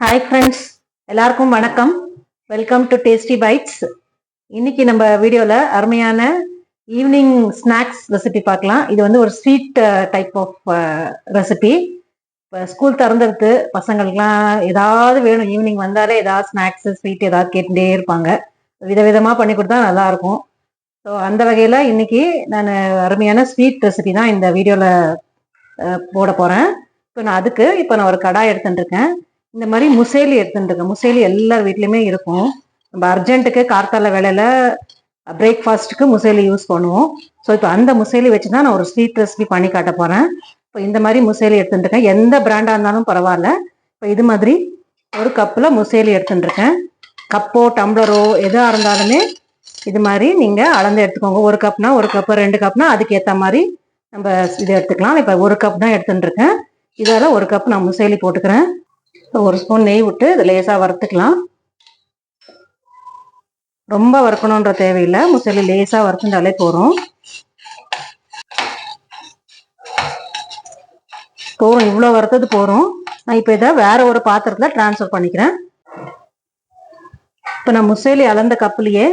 Hi friends எல்லாருக்கும் வணக்கம். Welcome to tasty bytes இன்னைக்கு நம்ம வீடியோவில் அருமையான ஈவினிங் ஸ்நாக்ஸ் ரெசிபி பார்க்கலாம். இது வந்து ஒரு ஸ்வீட் டைப் ஆஃப் ரெசிபி இப்போ ஸ்கூல் திறந்துருக்கு. பசங்களுக்குலாம் ஏதாவது வேணும். ஈவினிங் வந்தாலே ஏதாவது ஸ்நாக்ஸ் ஸ்வீட் ஏதாவது கேட்டுட்டே இருப்பாங்க. விதவிதமாக பண்ணி கொடுத்தா நல்லாயிருக்கும். ஸோ அந்த வகையில் இன்னைக்கு நான் அருமையான ஸ்வீட் ரெசிபி தான் இந்த வீடியோவில் uh, போட போகிறேன் இப்போ நான் அதுக்கு இப்போ நான் ஒரு கடாய் எடுத்துட்டுருக்கேன் இந்த மாதிரி முசேலி எடுத்துட்டு இருக்கேன் முசேலி எல்லார் வீட்லேயுமே இருக்கும். நம்ம அர்ஜென்ட்டுக்கு கார்த்தால வேலையில பிரேக்ஃபாஸ்ட்டுக்கு முசேலி யூஸ் பண்ணுவோம். ஸோ இப்போ அந்த முசேலி வச்சு தான் நான் ஒரு ஸ்வீட் ரெசிபி பண்ணி காட்ட போகிறேன் இப்போ இந்த மாதிரி முசேலி எடுத்துட்டுருக்கேன் எந்த பிராண்டாக இருந்தாலும் பரவாயில்ல. இப்போ இது மாதிரி ஒரு கப்பில் முசேலி எடுத்துட்டுருக்கேன் கப்போ டம்ளரோ எதாக இருந்தாலுமே இது மாதிரி நீங்கள் அளந்து எடுத்துக்கோங்க. ஒரு கப்னா ஒரு கப்பு ரெண்டு கப்னா அதுக்கு ஏற்ற மாதிரி நம்ம இது எடுத்துக்கலாம். இப்போ ஒரு கப் தான் எடுத்துட்டுருக்கேன் இதால் இதால ஒரு கப் நான் முசேலி போட்டுக்கிறேன். ஒரு ஸ்பூன் நெய் விட்டு இது லேசாக வறுத்துக்கலாம். ரொம்ப வறுக்கணுன்ற தேவையில்லை. முசலி லேசாக வறுத்துட்டாலே போகிறோம் போகிறோம் இவ்வளோ வறுத்தது போகிறோம் நான் இப்போ இதை வேற ஒரு பாத்திரத்தில் டிரான்ஸ்ஃபர் பண்ணிக்கிறேன். இப்போ நான் முசேலி அளந்த கப்புலேயே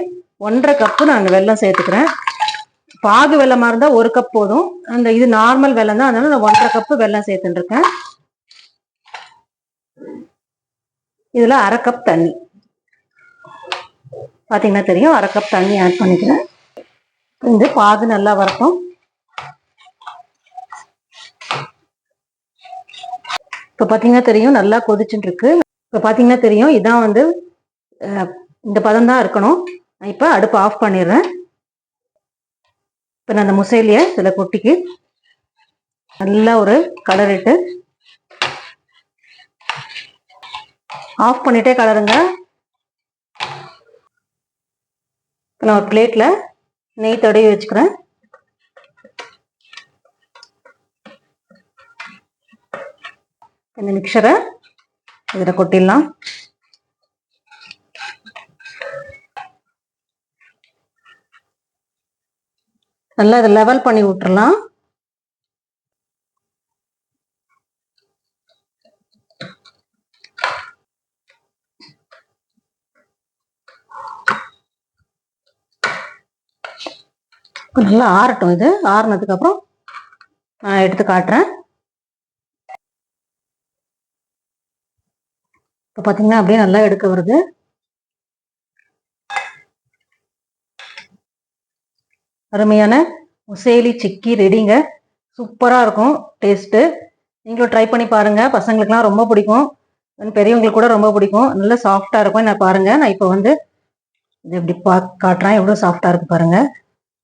ஒன்றரை கப்பு நான் வெள்ளம் சேர்த்துக்கிறேன். பாகு வெள்ளமாக இருந்தால் ஒரு கப் போதும். அந்த இது நார்மல் வெள்ளம் தான். அதனால நான் ஒன்றரை கப்பு வெல்லம் சேர்த்துட்டுருக்கேன் இதுல அரை கப் தண்ணி. பாத்தீங்கன்னா தெரியும் அரை கப் தண்ணி ஆட் பண்ணிக்கிறேன். இந்த பாகு நல்லா வரட்டும். இப்போ பார்த்தீங்கன்னா தெரியும் நல்லா கொதிச்சுட்டு இருக்கு. இப்போ பார்த்தீங்கன்னா தெரியும் இதான் வந்து இந்த பதம் தான் இருக்கணும். இப்போ அடுப்பு ஆஃப் பண்ணிடுறேன். இப்போ நான் அந்த முசைலியை சில கொட்டிக்கு நல்லா ஒரு கலரிட்டு ஆஃப் பண்ணிட்டே கலருங்க. நான் ஒரு பிளேட்டில் நெய் தடவி வச்சுக்கிறேன். இந்த மிக்சரை இதில் கொட்டிடலாம். நல்லா இதை லெவல் பண்ணி விட்டுறலாம். நல்லா ஆறட்டும் இது. ஆறுனதுக்கு அப்புறம் நான் எடுத்து காட்டுறேன். இப்போ பார்த்தீங்கன்னா அப்படியே நல்லா எடுக்க வருது. அருமையான முசேலி சிக்கி ரெடிங்க. சூப்பராக இருக்கும் டேஸ்ட்டு. நீங்களும் ட்ரை பண்ணி பாருங்கள் பசங்களுக்குலாம் ரொம்ப பிடிக்கும். பெரியவங்களுக்கு கூட ரொம்ப பிடிக்கும். நல்லா சாஃப்டாக இருக்கும். நான் பாருங்கள் நான் இப்போ வந்து இது எப்படி பா காட்டுறேன். எவ்வளோ சாஃப்டாக இருக்கு பாருங்கள்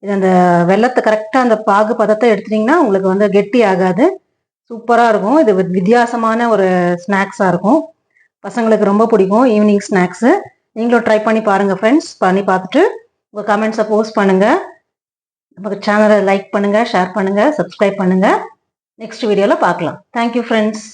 இது அந்த வெள்ளத்தை கரெக்டாக அந்த பாகு பதத்தை எடுத்துட்டிங்கன்னா உங்களுக்கு வந்து கெட்டி ஆகாது. சூப்பராக இருக்கும். இது வித்தியாசமான ஒரு ஸ்நாக்ஸாக இருக்கும். பசங்களுக்கு ரொம்ப பிடிக்கும் ஈவினிங் ஸ்நாக்ஸு. நீங்களும் ட்ரை பண்ணி பாருங்கள் ஃப்ரெண்ட்ஸ் பண்ணி பார்த்துட்டு உங்கள் கமெண்ட்ஸை போஸ்ட் பண்ணுங்கள் நமக்கு சேனலை லைக் பண்ணுங்கள் ஷேர் பண்ணுங்கள் சப்ஸ்கிரைப் பண்ணுங்கள் நெக்ஸ்ட் வீடியோவில் பார்க்கலாம். Thank you friends